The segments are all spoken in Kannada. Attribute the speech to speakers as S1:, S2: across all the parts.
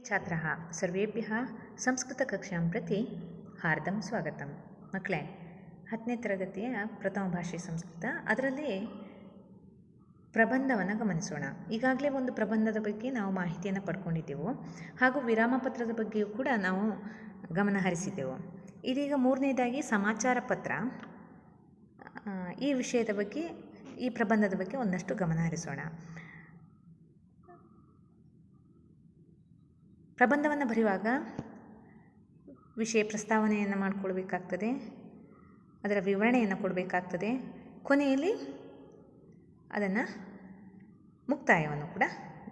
S1: छात्राः सर्वेभ्यः ಸಂಸ್ಕೃತಕಕ್ಷಾಂ ಪ್ರತಿ ಹಾರ್ದಂ ಸ್ವಾಗತಂ ಮಕ್ಕಳೇ ಹತ್ತನೇ ತರಗತಿಯ ಪ್ರಥಮ ಭಾಷೆ ಸಂಸ್ಕೃತ ಅದರಲ್ಲಿ ಪ್ರಬಂಧವನ್ನು ಗಮನಿಸೋಣ ಈಗಾಗಲೇ ಒಂದು ಪ್ರಬಂಧದ ಬಗ್ಗೆ ನಾವು ಮಾಹಿತಿಯನ್ನು ಪಡ್ಕೊಂಡಿದ್ದೆವು ಹಾಗೂ ವಿರಾಮ ಪತ್ರದ ಬಗ್ಗೆಯೂ ಕೂಡ ನಾವು ಗಮನ ಹರಿಸಿದ್ದೆವು ಇದೀಗ ಮೂರನೇದಾಗಿ ಸಮಾಚಾರ ಪತ್ರ ಆ, ಈ ವಿಷಯದ ಬಗ್ಗೆ ಈ ಪ್ರಬಂಧದ ಬಗ್ಗೆ ಒಂದಷ್ಟು ಗಮನ ಹರಿಸೋಣ ಪ್ರಬಂಧವನ್ನು ಬರೆಯುವಾಗ ವಿಷಯ ಪ್ರಸ್ತಾವನೆಯನ್ನು ಮಾಡಿಕೊಳ್ಬೇಕಾಗ್ತದೆ ಅದರ ವಿವರಣೆಯನ್ನು ಕೊಡಬೇಕಾಗ್ತದೆ. ಕೊನೆಯಲ್ಲಿ ಅದನ್ನು ಮುಕ್ತಾಯವನ್ನು ಕೂಡ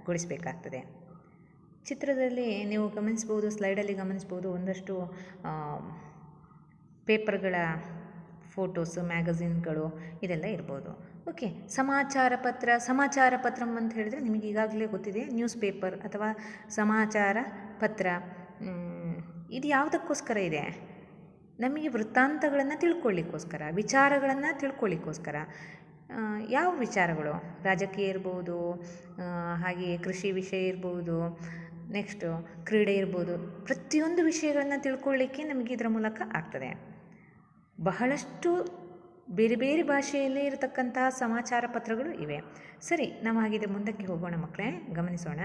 S1: ಗೊಳಿಸಬೇಕಾಗ್ತದೆ. ಚಿತ್ರದಲ್ಲಿ ನೀವು ಗಮನಿಸ್ಬೋದು, ಸ್ಲೈಡಲ್ಲಿ ಗಮನಿಸ್ಬೋದು, ಒಂದಷ್ಟು ಪೇಪರ್ಗಳ ಫೋಟೋಸು, ಮ್ಯಾಗಝಿನ್ಗಳು ಇದೆಲ್ಲ ಇರ್ಬೋದು. ಓಕೆ, ಸಮಾಚಾರ ಪತ್ರ ಸಮಾಚಾರ ಪತ್ರ ಅಂತ ಹೇಳಿದರೆ ನಿಮಗೆ ಈಗಾಗಲೇ ಗೊತ್ತಿದೆ, ನ್ಯೂಸ್ ಪೇಪರ್ ಅಥವಾ ಸಮಾಚಾರ ಪತ್ರ ಇದು ಯಾವುದಕ್ಕೋಸ್ಕರ ಇದೆ? ನಮಗೆ ವೃತ್ತಾಂತಗಳನ್ನು ತಿಳ್ಕೊಳ್ಳಿಕ್ಕೋಸ್ಕರ, ವಿಚಾರಗಳನ್ನು ತಿಳ್ಕೊಳ್ಳಿಕ್ಕೋಸ್ಕರ ಯಾವ ವಿಚಾರಗಳು? ರಾಜಕೀಯ ಇರ್ಬೋದು ಹಾಗೆಯೇ ಕೃಷಿ ವಿಷಯ ಇರ್ಬೋದು ನೆಕ್ಸ್ಟು ಕ್ರೀಡೆ ಇರ್ಬೋದು, ಪ್ರತಿಯೊಂದು ವಿಷಯಗಳನ್ನು ತಿಳ್ಕೊಳ್ಳಿಕ್ಕೆ ನಮಗೆ ಇದರ ಮೂಲಕ ಆಗ್ತದೆ. ಬಹಳಷ್ಟು ಬೇರೆ ಬೇರೆ ಭಾಷೆಯಲ್ಲೇ ಇರತಕ್ಕಂತಹ ಸಮಾಚಾರ ಪತ್ರಗಳು ಇವೆ. ಸರಿ, ನಾವು ಹಾಗಿದ್ರೆ ಮುಂದಕ್ಕೆ ಹೋಗೋಣ ಮಕ್ಕಳೇ ಗಮನಿಸೋಣ.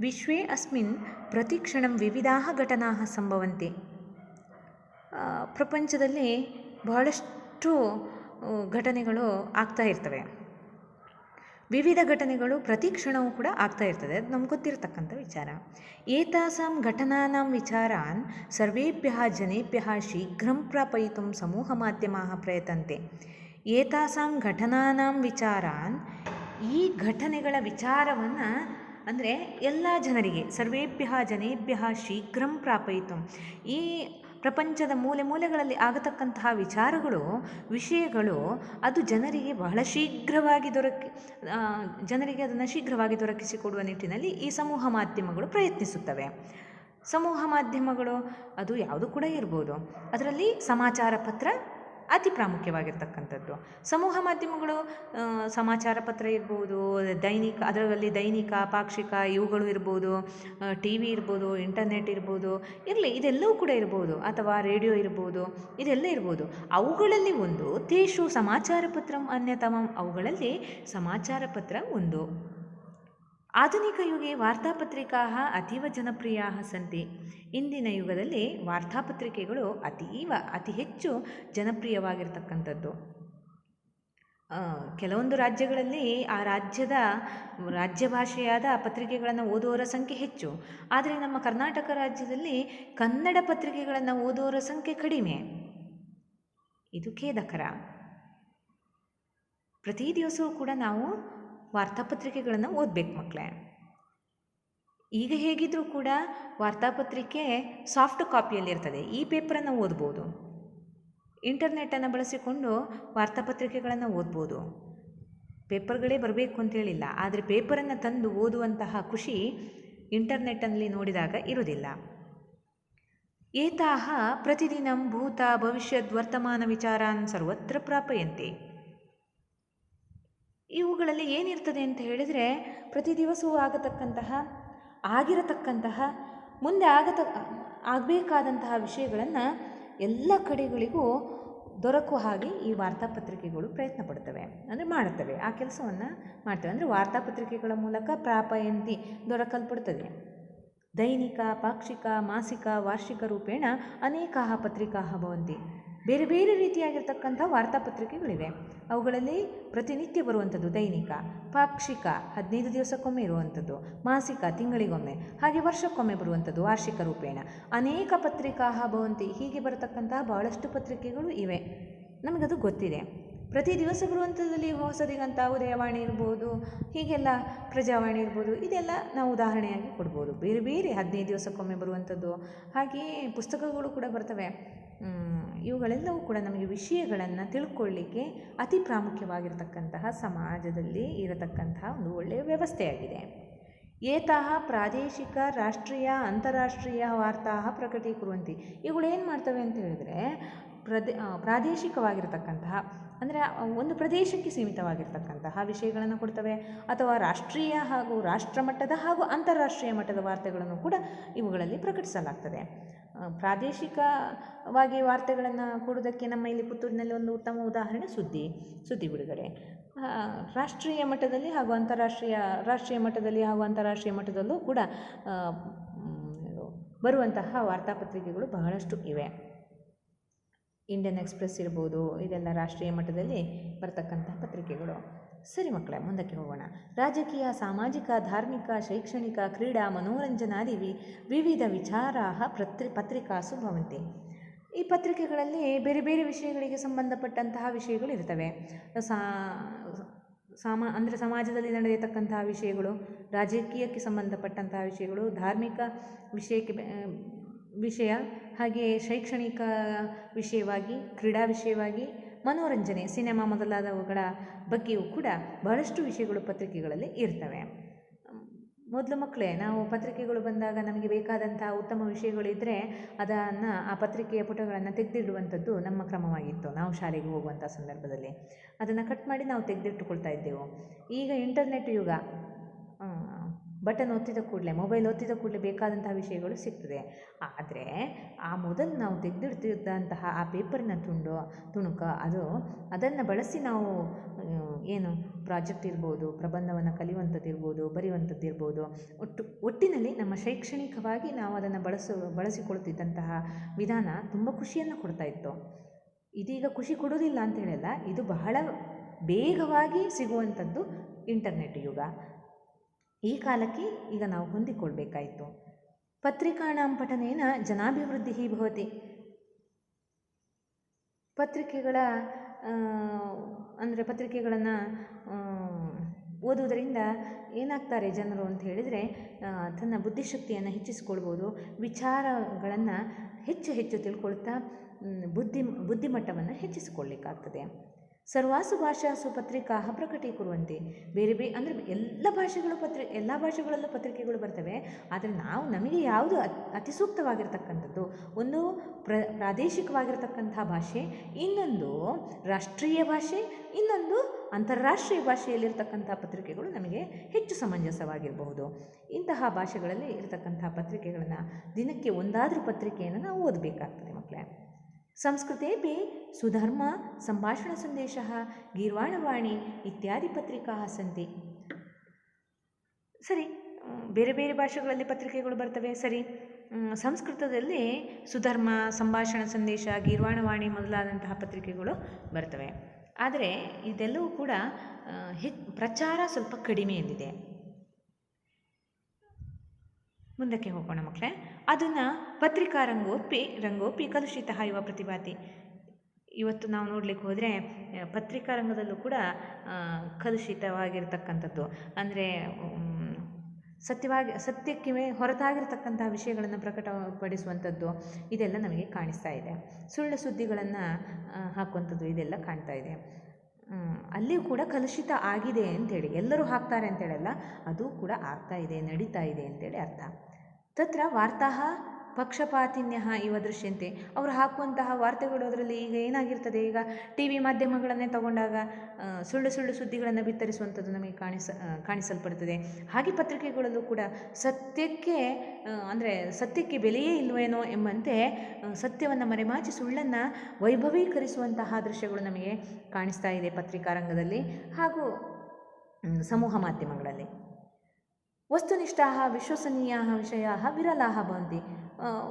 S1: ವಿಶ್ವೇ ಅಸ್ಮಿನ್ ಪ್ರತಿಕ್ಷಣಂ ವಿವಿಧ ಘಟನಾ ಸಂಭವಂತೆ. ಪ್ರಪಂಚದಲ್ಲಿ ಬಹಳಷ್ಟು, ಘಟನೆಗಳು ಆಗ್ತಾ ಇರ್ತವೆ. ವಿವಿಧ ಘಟನೆಗಳು ಪ್ರತಿ ಕ್ಷಣವೂ ಕೂಡ ಆಗ್ತಾ ಇರ್ತದೆ. ಅದು ನಮ್ಗೆ ಗೊತ್ತಿರತಕ್ಕಂಥ ವಿಚಾರ. ಏತಾಸಾಂ ಘಟನಾನಾಂ ವಿಚಾರಾನ್ ಸರ್ವೇಭ್ಯ ಜನೇಭ್ಯ ಶೀಘ್ರಂ ಪ್ರಾಪಯಿತು ಸಮೂಹ ಮಾಧ್ಯಮ ಪ್ರಯತಂತೆ. ಏತಾಸಾಂ ಘಟನಾನಾಂ ವಿಚಾರಾನ್ ಈ ಘಟನೆಗಳ ವಿಚಾರವನ್ನು ಅಂದರೆ ಎಲ್ಲ ಜನರಿಗೆ, ಸರ್ವೇಭ್ಯ ಜನೇಭ್ಯ ಶೀಘ್ರಂ ಪ್ರಾಪಯಿತು. ಈ ಪ್ರಪಂಚದ ಮೂಲೆ ಮೂಲೆಗಳಲ್ಲಿ ಆಗತಕ್ಕಂತಹ ವಿಚಾರಗಳು, ವಿಷಯಗಳು, ಅದು ಜನರಿಗೆ ಬಹಳ ಶೀಘ್ರವಾಗಿ ದೊರಕಿ ಜನರಿಗೆ ಅದನ್ನು ಶೀಘ್ರವಾಗಿ ದೊರಕಿಸಿಕೊಡುವ ನಿಟ್ಟಿನಲ್ಲಿ ಈ ಸಮೂಹ ಮಾಧ್ಯಮಗಳು ಪ್ರಯತ್ನಿಸುತ್ತವೆ. ಸಮೂಹ ಮಾಧ್ಯಮಗಳು, ಅದು ಯಾವುದು ಕೂಡ ಇರ್ಬೋದು. ಅದರಲ್ಲಿ ಸಮಾಚಾರ ಪತ್ರ ಅತಿ ಪ್ರಾಮುಖ್ಯವಾಗಿರ್ತಕ್ಕಂಥದ್ದು. ಸಮೂಹ ಮಾಧ್ಯಮಗಳು ಸಮಾಚಾರ ಪತ್ರ ಇರ್ಬೋದು, ದೈನಿಕ, ಅದರಲ್ಲಿ ದೈನಿಕ, ಪಾಕ್ಷಿಕ ಇವುಗಳು ಇರ್ಬೋದು ಟಿ ವಿ ಇರ್ಬೋದು, ಇಂಟರ್ನೆಟ್ ಇರ್ಬೋದು, ಇರಲಿ, ಇದೆಲ್ಲವೂ ಕೂಡ ಇರ್ಬೋದು, ಅಥವಾ ರೇಡಿಯೋ ಇರ್ಬೋದು, ಇದೆಲ್ಲ ಇರ್ಬೋದು. ಅವುಗಳಲ್ಲಿ ಒಂದು, ತೇಷು ಸಮಾಚಾರ ಪತ್ರ ಅನ್ಯತಮ, ಅವುಗಳಲ್ಲಿ ಸಮಾಚಾರ ಪತ್ರ ಒಂದು. ಆಧುನಿಕಯುಗೆ ವಾರ್ತಾಪತ್ರಿಕಾಹ ಅತೀವ ಜನಪ್ರಿಯ ಸಂತಿ. ಇಂದಿನ ಯುಗದಲ್ಲಿ ವಾರ್ತಾಪತ್ರಿಕೆಗಳು ಅತೀವ, ಅತಿ ಹೆಚ್ಚು ಜನಪ್ರಿಯವಾಗಿರ್ತಕ್ಕಂಥದ್ದು. ಕೆಲವೊಂದು ರಾಜ್ಯಗಳಲ್ಲಿ ಆ ರಾಜ್ಯದ ರಾಜ್ಯ ಭಾಷೆಯಾದ ಪತ್ರಿಕೆಗಳನ್ನು ಓದುವವರ ಸಂಖ್ಯೆ ಹೆಚ್ಚು. ಆದರೆ ನಮ್ಮ ಕರ್ನಾಟಕ ರಾಜ್ಯದಲ್ಲಿ ಕನ್ನಡ ಪತ್ರಿಕೆಗಳನ್ನು ಓದುವವರ ಸಂಖ್ಯೆ ಕಡಿಮೆ. ಇದು ಖೇದಕರ. ಪ್ರತಿ ದಿವಸವೂ ಕೂಡ ನಾವು ವಾರ್ತಾಪತ್ರಿಕೆಗಳನ್ನು ಓದಬೇಕು ಮಕ್ಕಳೇ ಈಗ ಹೇಗಿದ್ದರೂ ಕೂಡ ವಾರ್ತಾಪತ್ರಿಕೆ ಸಾಫ್ಟ್ ಕಾಪಿಯಲ್ಲಿರ್ತದೆ, ಈ ಪೇಪರನ್ನು ಓದ್ಬೋದು. ಇಂಟರ್ನೆಟನ್ನು ಬಳಸಿಕೊಂಡು ವಾರ್ತಾಪತ್ರಿಕೆಗಳನ್ನು ಓದ್ಬೋದು. ಪೇಪರ್ಗಳೇ ಬರಬೇಕು ಅಂತೇಳಿಲ್ಲ ಆದರೆ ಪೇಪರನ್ನು ತಂದು ಓದುವಂತಹ ಖುಷಿ ಇಂಟರ್ನೆಟ್ಟಲ್ಲಿ ನೋಡಿದಾಗ ಇರುವುದಿಲ್ಲ. ಏತಾಹ ಪ್ರತಿದಿನಂ ಭೂತ ಭವಿಷ್ಯದ್ ವರ್ತಮಾನ ವಿಚಾರಾನ್ ಸರ್ವತ್ರ ಪ್ರಾಪಯಂತೆ. ಇವುಗಳಲ್ಲಿ ಏನಿರ್ತದೆ ಅಂತ ಹೇಳಿದರೆ ಪ್ರತಿ ದಿವಸವೂ ಆಗತಕ್ಕಂತಹ, ಆಗಿರತಕ್ಕಂತಹ, ಮುಂದೆ ಆಗತ, ಆಗಬೇಕಾದಂತಹ ವಿಷಯಗಳನ್ನು ಎಲ್ಲ ಕಡೆಗಳಿಗೂ ದೊರಕುವ ಹಾಗೆ ಈ ವಾರ್ತಾಪತ್ರಿಕೆಗಳು ಪ್ರಯತ್ನ ಪಡ್ತವೆ ಅಂದರೆ ಮಾಡುತ್ತವೆ. ಆ ಕೆಲಸವನ್ನು ಮಾಡ್ತವೆ. ಅಂದರೆ ವಾರ್ತಾಪತ್ರಿಕೆಗಳ ಮೂಲಕ ಪ್ರಾಪಯಂತಿ ದೊರಕಲ್ಪಡ್ತದೆ ದೈನಿಕ, ಪಾಕ್ಷಿಕ, ಮಾಸಿಕ, ವಾರ್ಷಿಕ ರೂಪೇಣ ಅನೇಕ ಪತ್ರಿಕಾ ಭವಂತಿ. ಬೇರೆ ಬೇರೆ ರೀತಿಯಾಗಿರ್ತಕ್ಕಂಥ ವಾರ್ತಾಪತ್ರಿಕೆಗಳಿವೆ. ಅವುಗಳಲ್ಲಿ ಪ್ರತಿನಿತ್ಯ ಬರುವಂಥದ್ದು ದೈನಿಕ, ಪಾಕ್ಷಿಕ, ಹದಿನೈದು ದಿವಸಕ್ಕೊಮ್ಮೆ ಇರುವಂಥದ್ದು, ಮಾಸಿಕ, ತಿಂಗಳಿಗೊಮ್ಮೆ, ಹಾಗೆ ವರ್ಷಕ್ಕೊಮ್ಮೆ ಬರುವಂಥದ್ದು ವಾರ್ಷಿಕ ರೂಪೇಣ. ಅನೇಕ ಪತ್ರಿಕಾ ಭವಂತಿ ಹೀಗೆ ಬರತಕ್ಕಂತಹ ಬಹಳಷ್ಟು ಪತ್ರಿಕೆಗಳು ಇವೆ. ನಮಗದು ಗೊತ್ತಿದೆ. ಪ್ರತಿ ದಿವಸ ಬರುವಂಥದ್ದಲ್ಲಿ ಹೊಸದಿಗಂತ ಉದಯವಾಣಿ ಇರ್ಬೋದು, ಹೀಗೆಲ್ಲ ಪ್ರಜಾವಾಣಿ ಇರ್ಬೋದು, ಇದೆಲ್ಲ ನಾವು ಉದಾಹರಣೆಯಾಗಿ ಕೊಡ್ಬೋದು. ಬೇರೆ ಬೇರೆ ಹದಿನೈದು ದಿವಸಕ್ಕೊಮ್ಮೆ ಬರುವಂಥದ್ದು, ಹಾಗೆಯೇ ಪುಸ್ತಕಗಳು ಕೂಡ ಬರ್ತವೆ. ಇವುಗಳೆಲ್ಲವೂ ಕೂಡ ನಮಗೆ ವಿಷಯಗಳನ್ನು ತಿಳ್ಕೊಳ್ಳಿಕ್ಕೆ ಅತಿ ಪ್ರಾಮುಖ್ಯವಾಗಿರತಕ್ಕಂತಹ ಸಮಾಜದಲ್ಲಿ ಇರತಕ್ಕಂತಹ ಒಂದು ಒಳ್ಳೆಯ ವ್ಯವಸ್ಥೆಯಾಗಿದೆ. ಏತಾಹ ಪ್ರಾದೇಶಿಕ, ರಾಷ್ಟ್ರೀಯ, ಅಂತಾರಾಷ್ಟ್ರೀಯ ವಾರ್ತಾ ಪ್ರಕಟೀಕುರುವಂತಿ ಇವುಗಳು ಏನು ಮಾಡ್ತವೆ ಅಂತ ಹೇಳಿದರೆ, ಪ್ರದೇ ಪ್ರಾದೇಶಿಕವಾಗಿರ್ತಕ್ಕಂತಹ, ಅಂದರೆ ಒಂದು ಪ್ರದೇಶಕ್ಕೆ ಸೀಮಿತವಾಗಿರ್ತಕ್ಕಂತಹ ವಿಷಯಗಳನ್ನು ಕೊಡ್ತವೆ, ಅಥವಾ ರಾಷ್ಟ್ರೀಯ ಹಾಗೂ ರಾಷ್ಟ್ರಮಟ್ಟದ ಹಾಗೂ ಅಂತಾರಾಷ್ಟ್ರೀಯ ಮಟ್ಟದ ವಾರ್ತೆಗಳನ್ನು ಕೂಡ ಇವುಗಳಲ್ಲಿ ಪ್ರಕಟಿಸಲಾಗ್ತದೆ. ಪ್ರಾದೇಶಿಕವಾಗಿ ವಾರ್ತೆಗಳನ್ನು ಕೊಡೋದಕ್ಕೆ ನಮ್ಮ ಇಲ್ಲಿ ಪುತ್ತೂರಿನಲ್ಲಿ ಒಂದು ಉತ್ತಮ ಉದಾಹರಣೆ ಸುದ್ದಿ ಸುದ್ದಿ ಬಿಡುಗಡೆ. ರಾಷ್ಟ್ರೀಯ ಮಟ್ಟದಲ್ಲಿ ಹಾಗೂ ಅಂತಾರಾಷ್ಟ್ರೀಯ, ರಾಷ್ಟ್ರೀಯ ಮಟ್ಟದಲ್ಲಿ ಹಾಗೂ ಅಂತಾರಾಷ್ಟ್ರೀಯ ಮಟ್ಟದಲ್ಲೂ ಕೂಡ ಬರುವಂತಹ ವಾರ್ತಾಪತ್ರಿಕೆಗಳು ಬಹಳಷ್ಟು ಇವೆ. ಇಂಡಿಯನ್ ಎಕ್ಸ್ಪ್ರೆಸ್ ಇರ್ಬೋದು, ಇದೆಲ್ಲ ರಾಷ್ಟ್ರೀಯ ಮಟ್ಟದಲ್ಲಿ ಬರ್ತಕ್ಕಂತಹ ಪತ್ರಿಕೆಗಳು. ಸರಿ ಮಕ್ಕಳೇ, ಮುಂದಕ್ಕೆ ಹೋಗೋಣ. ರಾಜಕೀಯ, ಸಾಮಾಜಿಕ, ಧಾರ್ಮಿಕ, ಶೈಕ್ಷಣಿಕ, ಕ್ರೀಡಾ ಮನೋರಂಜನಾದಿ ವಿವಿಧ ವಿಚಾರಾ ಪತ್ರಿ ಪತ್ರಿಕಾಸು ಭವಂತಿ ಈ ಪತ್ರಿಕೆಗಳಲ್ಲಿ ಬೇರೆ ಬೇರೆ ವಿಷಯಗಳಿಗೆ ಸಂಬಂಧಪಟ್ಟಂತಹ ವಿಷಯಗಳು ಇರ್ತವೆ. ಸಾ, ಸಾಮಾ, ಅಂದರೆ ಸಮಾಜದಲ್ಲಿ ನಡೆಯತಕ್ಕಂತಹ ವಿಷಯಗಳು, ರಾಜಕೀಯಕ್ಕೆ ಸಂಬಂಧಪಟ್ಟಂತಹ ವಿಷಯಗಳು, ಧಾರ್ಮಿಕ ವಿಷಯಕ್ಕೆ ವಿಷಯ ಹಾಗೆ ಶೈಕ್ಷಣಿಕ ವಿಷಯವಾಗಿ, ಕ್ರೀಡಾ ವಿಷಯವಾಗಿ ಮನೋರಂಜನೆ, ಸಿನಿಮಾ ಮೊದಲಾದವುಗಳ ಬಗ್ಗೆಯೂ ಕೂಡ ಬಹಳಷ್ಟು ವಿಷಯಗಳು ಪತ್ರಿಕೆಗಳಲ್ಲಿ ಇರ್ತವೆ. ಮೊದಲು ಮಕ್ಕಳೇ, ನಾವು ಪತ್ರಿಕೆಗಳು ಬಂದಾಗ ನಮಗೆ ಬೇಕಾದಂತಹ ಉತ್ತಮ ವಿಷಯಗಳಿದ್ದರೆ ಅದನ್ನು, ಆ ಪತ್ರಿಕೆಯ ಪುಟಗಳನ್ನು ತೆಗೆದಿಡುವಂಥದ್ದು ನಮ್ಮ ಕ್ರಮವಾಗಿತ್ತು. ನಾವು ಶಾಲೆಗೆ ಹೋಗುವಂಥ ಸಂದರ್ಭದಲ್ಲಿ. ಅದನ್ನು ಕಟ್ ಮಾಡಿ ನಾವು ತೆಗೆದಿಟ್ಟುಕೊಳ್ತಾ ಇದ್ದೆವು. ಈಗ ಇಂಟರ್ನೆಟ್ ಯುಗ. ಬಟನ್ ಒತ್ತಿದ ಕೂಡಲೇ, ಮೊಬೈಲ್ ಒತ್ತಿದ ಕೂಡಲೇ ಬೇಕಾದಂತಹ ವಿಷಯಗಳು ಸಿಗ್ತದೆ. ಆದರೆ ಆ ಮೊದಲು ನಾವು ತೆಗೆದಿಡ್ತಿದ್ದಂತಹ ಆ ಪೇಪರಿನ ತುಂಡು, ತುಣುಕ ಅದು, ಅದನ್ನು ಬಳಸಿ ನಾವು ಏನು ಪ್ರಾಜೆಕ್ಟ್ ಇರ್ಬೋದು, ಪ್ರಬಂಧವನ್ನು ಕಲಿಯುವಂಥದ್ದು ಇರ್ಬೋದು ಬರೆಯುವಂಥದ್ದು ಇರ್ಬೋದು ಒಟ್ಟು, ಒಟ್ಟಿನಲ್ಲಿ ನಮ್ಮ ಶೈಕ್ಷಣಿಕವಾಗಿ ನಾವು ಅದನ್ನು ಬಳಸು, ಬಳಸಿಕೊಳ್ತಿದ್ದಂತಹ ವಿಧಾನ ತುಂಬ ಖುಷಿಯನ್ನು ಕೊಡ್ತಾ ಇತ್ತು. ಇದೀಗ ಖುಷಿ ಕೊಡೋದಿಲ್ಲ ಅಂತ ಹೇಳಲ್ಲ, ಇದು ಬಹಳ ಬೇಗವಾಗಿ ಸಿಗುವಂಥದ್ದು ಇಂಟರ್ನೆಟ್ ಯುಗ. ಈ ಕಾಲಕ್ಕೆ ಈಗ ನಾವು ಹೊಂದಿಕೊಳ್ಬೇಕಾಯಿತು. ಪತ್ರಿಕಾಣಾಂ ಪಠನೇನ ಜನಾಭಿವೃದ್ಧಿ ಭವತಿ. ಪತ್ರಿಕೆಗಳ ಅಂದರೆ ಪತ್ರಿಕೆಗಳನ್ನು ಓದುವುದರಿಂದ ಏನಾಗ್ತಾರೆ ಜನರು ಅಂತ ಹೇಳಿದರೆ ತನ್ನ ಬುದ್ಧಿಶಕ್ತಿಯನ್ನು ಹೆಚ್ಚಿಸಿಕೊಳ್ಬೋದು, ವಿಚಾರಗಳನ್ನು ಹೆಚ್ಚು ಹೆಚ್ಚು ತಿಳ್ಕೊಳ್ತಾ ಬುದ್ಧಿ, ಬುದ್ಧಿಮಟ್ಟವನ್ನು ಹೆಚ್ಚಿಸಿಕೊಳ್ಳಿಕ್ಕಾಗ್ತದೆ ಸರ್ವಾಸು ಭಾಷಾಸು ಪತ್ರಿಕಾ ಪ್ರಕಟೀಕುರುವಂತೆ. ಬೇರೆ ಬೇರೆ ಅಂದರೆ ಎಲ್ಲ ಭಾಷೆಗಳು ಪತ್ರಿ, ಎಲ್ಲ ಭಾಷೆಗಳಲ್ಲೂ ಪತ್ರಿಕೆಗಳು ಬರ್ತವೆ. ಆದರೆ ನಾವು ನಮಗೆ ಯಾವುದು ಅತ್- ಸೂಕ್ತವಾಗಿರ್ತಕ್ಕಂಥದ್ದು ಒಂದು ಪ್ರ, ಪ್ರಾದೇಶಿಕವಾಗಿರ್ತಕ್ಕಂಥ ಭಾಷೆ, ಇನ್ನೊಂದು ರಾಷ್ಟ್ರೀಯ ಭಾಷೆ, ಇನ್ನೊಂದು ಅಂತಾರಾಷ್ಟ್ರೀಯ ಭಾಷೆಯಲ್ಲಿರ್ತಕ್ಕಂಥ ಪತ್ರಿಕೆಗಳು ನಮಗೆ ಹೆಚ್ಚು ಸಮಂಜಸವಾಗಿರಬಹುದು. ಇಂತಹ ಭಾಷೆಗಳಲ್ಲಿ ಇರತಕ್ಕಂಥ ಪತ್ರಿಕೆಗಳನ್ನು ದಿನಕ್ಕೆ ಒಂದಾದರೂ ಪತ್ರಿಕೆಯನ್ನು ನಾವು ಓದಬೇಕಾಗ್ತದೆ ಮಕ್ಕಳೇ ಸಂಸ್ಕೃತೇಪಿ ಸುಧರ್ಮ ಸಂಭಾಷಣ ಸಂದೇಶ ಗೀರ್ವಾಣವಾಣಿ ಇತ್ಯಾದಿ ಪತ್ರಿಕಾ ಸಂತಿ. ಸರಿ ಬೇರೆ ಬೇರೆ ಭಾಷೆಗಳಲ್ಲಿ ಪತ್ರಿಕೆಗಳು ಬರ್ತವೆ. ಸರಿ ಸಂಸ್ಕೃತದಲ್ಲಿ ಸುಧರ್ಮ ಸಂಭಾಷಣ ಸಂದೇಶ ಗೀರ್ವಾಣವಾಣಿ ಮೊದಲಾದಂತಹ ಪತ್ರಿಕೆಗಳು ಬರ್ತವೆ. ಆದರೆ ಇದೆಲ್ಲವೂ ಕೂಡ ಆ, ಹೆಚ್ ಪ್ರಚಾರ ಸ್ವಲ್ಪ ಕಡಿಮೆಯಲ್ಲಿದೆ ಮುಂದಕ್ಕೆ ಹೋಗೋಣ ಮಕ್ಕಳೇ. ಅದನ್ನು ಪತ್ರಿಕಾ ರಂಗೋಪಿ ರಂಗೋಪಿ ಕಲುಷಿತ ಯುವ ಪ್ರತಿಭಾತಿ. ಇವತ್ತು ನಾವು ನೋಡಲಿಕ್ಕೆ ಹೋದರೆ, ಪತ್ರಿಕಾ ರಂಗದಲ್ಲೂ ಕೂಡ ಕಲುಷಿತವಾಗಿರ್ತಕ್ಕಂಥದ್ದು. ಅಂದರೆ ಸತ್ಯವಾಗಿ, ಸತ್ಯಕ್ಕೆ ಹೊರತಾಗಿರ್ತಕ್ಕಂತಹ ವಿಷಯಗಳನ್ನು ಪ್ರಕಟಪಡಿಸುವಂಥದ್ದು ಇದೆಲ್ಲ ನಮಗೆ ಕಾಣಿಸ್ತಾ ಇದೆ. ಸುಳ್ಳು ಸುದ್ದಿಗಳನ್ನು ಹಾಕುವಂಥದ್ದು ಇದೆಲ್ಲ ಕಾಣ್ತಾ ಇದೆ. ಅಲ್ಲಿಯೂ ಕೂಡ ಕಲುಷಿತ ಆಗಿದೆ ಅಂತೇಳಿ. ಎಲ್ಲರೂ ಹಾಕ್ತಾರೆ ಅಂತೇಳಲ್ಲ, ಅದು ಕೂಡ ಆಗ್ತಾ ಇದೆ, ನಡೀತಾ ಇದೆ ಅಂತೇಳಿ ಅರ್ಥ. ತತ್ರ ವಾರ್ತಾ ಪಕ್ಷಪಾತಿನ್ಯ ಇವ ದೃಶ್ಯಂತೆ. ಅವರು ಹಾಕುವಂತಹ ವಾರ್ತೆಗಳು ಅದರಲ್ಲಿ ಈಗ ಏನಾಗಿರ್ತದೆ? ಈಗ ಟಿ ವಿ ಮಾಧ್ಯಮಗಳನ್ನೇ ತಗೊಂಡಾಗ ಸುಳ್ಳು ಸುಳ್ಳು ಸುದ್ದಿಗಳನ್ನು ಬಿತ್ತರಿಸುವಂಥದ್ದು ನಮಗೆ ಕಾಣಿಸ ಕಾಣಿಸಲ್ಪಡ್ತದೆ. ಹಾಗೆ ಪತ್ರಿಕೆಗಳಲ್ಲೂ ಕೂಡ ಸತ್ಯಕ್ಕೆ ಅಂದರೆ ಸತ್ಯಕ್ಕೆ ಬೆಲೆಯೇ ಇಲ್ವೇನೋ ಎಂಬಂತೆ ಸತ್ಯವನ್ನು ಮರೆಮಾಚಿ ಸುಳ್ಳನ್ನು ವೈಭವೀಕರಿಸುವಂತಹ ದೃಶ್ಯಗಳು ನಮಗೆ ಕಾಣಿಸ್ತಾ ಇದೆ ಪತ್ರಿಕಾರಂಗದಲ್ಲಿ ಹಾಗೂ ಸಮೂಹ ಮಾಧ್ಯಮಗಳಲ್ಲಿ. ವಸ್ತುನಿಷ್ಠಾ ವಿಶ್ವಸನೀಯ ವಿಷಯ ವಿರಲಾ ಭವಂತಿ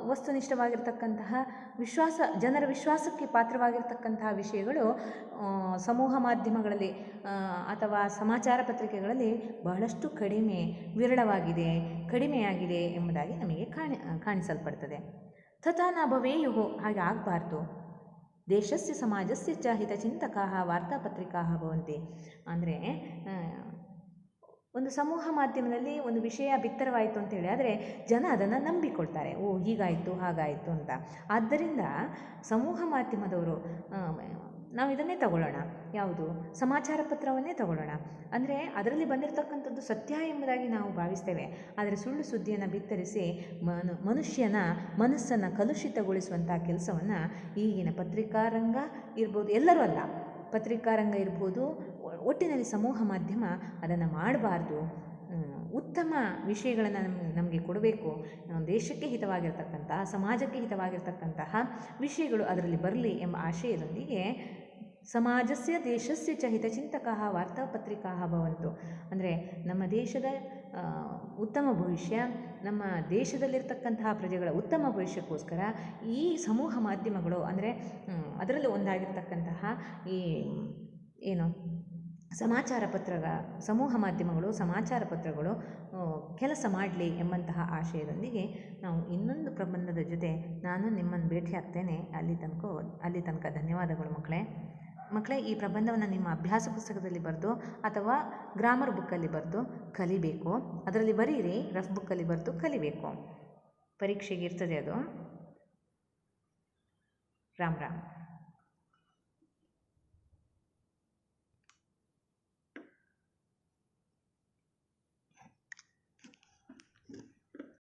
S1: ವಸ್ತುನಿಷ್ಠವಾಗಿರ್ತಕ್ಕಂತಹ ವಿಶ್ವಾಸ, ಜನರ ವಿಶ್ವಾಸಕ್ಕೆ ಪಾತ್ರವಾಗಿರ್ತಕ್ಕಂತಹ ವಿಷಯಗಳು ಸಮೂಹ ಮಾಧ್ಯಮಗಳಲ್ಲಿ ಅಥವಾ ಸಮಾಚಾರ ಪತ್ರಿಕೆಗಳಲ್ಲಿ ಬಹಳಷ್ಟು ಕಡಿಮೆ ವಿರಳವಾಗಿದೆ, ಕಡಿಮೆಯಾಗಿದೆ ಎಂಬುದಾಗಿ ನಮಗೆ ಕಾಣಿ, ಕಾಣಿಸಲ್ಪಡ್ತದೆ. ತಥಾ ನ ಹಾಗೆ ಆಗಬಾರ್ದು. ದೇಶಸ್ಯ ಸಮಾಜಸ್ಯ ಚ ಹಿತಚಿಂತಕಾ ವಾರ್ತಾಪತ್ರಿಕಾ ಭವಂತಿ. ಅಂದರೆ ಒಂದು ಸಮೂಹ ಮಾಧ್ಯಮದಲ್ಲಿ ಒಂದು ವಿಷಯ ಬಿತ್ತರವಾಯಿತು ಅಂತೇಳಿ, ಆದರೆ ಜನ ಅದನ್ನು ನಂಬಿಕೊಳ್ತಾರೆ. ಓ, ಹೀಗಾಯಿತು, ಹಾಗಾಯಿತು ಅಂತ. ಆದ್ದರಿಂದ ಸಮೂಹ ಮಾಧ್ಯಮದವರು ನಾವು ಇದನ್ನೇ ತಗೊಳ್ಳೋಣ. ಯಾವುದು? ಸಮಾಚಾರ ಪತ್ರವನ್ನೇ ತಗೊಳ್ಳೋಣ. ಅಂದರೆ ಅದರಲ್ಲಿ ಬಂದಿರತಕ್ಕಂಥದ್ದು ಸತ್ಯ ಎಂಬುದಾಗಿ ನಾವು ಭಾವಿಸ್ತೇವೆ. ಆದರೆ ಸುಳ್ಳು ಸುದ್ದಿಯನ್ನು ಬಿತ್ತರಿಸಿ ಮನು, ಮನುಷ್ಯನ ಮನಸ್ಸನ್ನು ಕಲುಷಿತಗೊಳಿಸುವಂಥ ಕೆಲಸವನ್ನು ಈಗಿನ ಪತ್ರಿಕಾರಂಗ ಇರ್ಬೋದು, ಎಲ್ಲರೂ ಅಲ್ಲ. ಪತ್ರಿಕಾರಂಗ ಇರ್ಬೋದು ಒಟ್ಟಿನಲ್ಲಿ ಸಮೂಹ ಮಾಧ್ಯಮ ಅದನ್ನು ಮಾಡಬಾರ್ದು. ಉತ್ತಮ ವಿಷಯಗಳನ್ನು ನಮ್ಮ ನಮಗೆ ಕೊಡಬೇಕು. ದೇಶಕ್ಕೆ ಹಿತವಾಗಿರ್ತಕ್ಕಂತಹ, ಸಮಾಜಕ್ಕೆ ಹಿತವಾಗಿರ್ತಕ್ಕಂತಹ ವಿಷಯಗಳು ಅದರಲ್ಲಿ ಬರಲಿ ಎಂಬ ಆಶಯದೊಂದಿಗೆ ಸಮಾಜಸ್ಯ, ದೇಶಸ್ಯ ಚ ಹಿತಚಿಂತಕ, ವಾರ್ತಾಪತ್ರಿಕಾ ಭವಂತು. ಅಂದರೆ ನಮ್ಮ ದೇಶದ ಉತ್ತಮ ಭವಿಷ್ಯ, ನಮ್ಮ ದೇಶದಲ್ಲಿರ್ತಕ್ಕಂತಹ ಪ್ರಜೆಗಳ ಉತ್ತಮ ಭವಿಷ್ಯಕ್ಕೋಸ್ಕರ ಈ ಸಮೂಹ ಮಾಧ್ಯಮಗಳು, ಅಂದರೆ ಅದರಲ್ಲೂ ಒಂದಾಗಿರ್ತಕ್ಕಂತಹ ಈ, ಏನು? ಸಮಾಚಾರ ಪತ್ರಗಳ, ಸಮೂಹ ಮಾಧ್ಯಮಗಳು, ಸಮಾಚಾರ ಪತ್ರಗಳು ಕೆಲಸ ಮಾಡಲಿ ಎಂಬಂತಹ ಆಶಯದೊಂದಿಗೆ ನಾವು ಇನ್ನೊಂದು ಪ್ರಬಂಧದ ಜೊತೆ ನಾನು ನಿಮ್ಮನ್ನು ಭೇಟಿಯಾಗ್ತೇನೆ ಅಲ್ಲಿ ತನಕ ಅಲ್ಲಿ ತನಕ ಧನ್ಯವಾದಗಳು ಮಕ್ಕಳೇ. ಮಕ್ಕಳೇ, ಈ ಪ್ರಬಂಧವನ್ನು ನಿಮ್ಮ ಅಭ್ಯಾಸ ಪುಸ್ತಕದಲ್ಲಿ ಬರೆದು ಅಥವಾ ಗ್ರಾಮರ್ ಬುಕ್ಕಲ್ಲಿ ಬರೆದು ಕಲಿಬೇಕು. ಅದರಲ್ಲಿ ಬರೀರಿ, ರಫ್ ಬುಕ್ಕಲ್ಲಿ ಬರೆದು ಕಲಿಬೇಕು. ಪರೀಕ್ಷೆಗೆ ಇರ್ತದೆ ಅದು. ರಾಮ್ ರಾಮ್.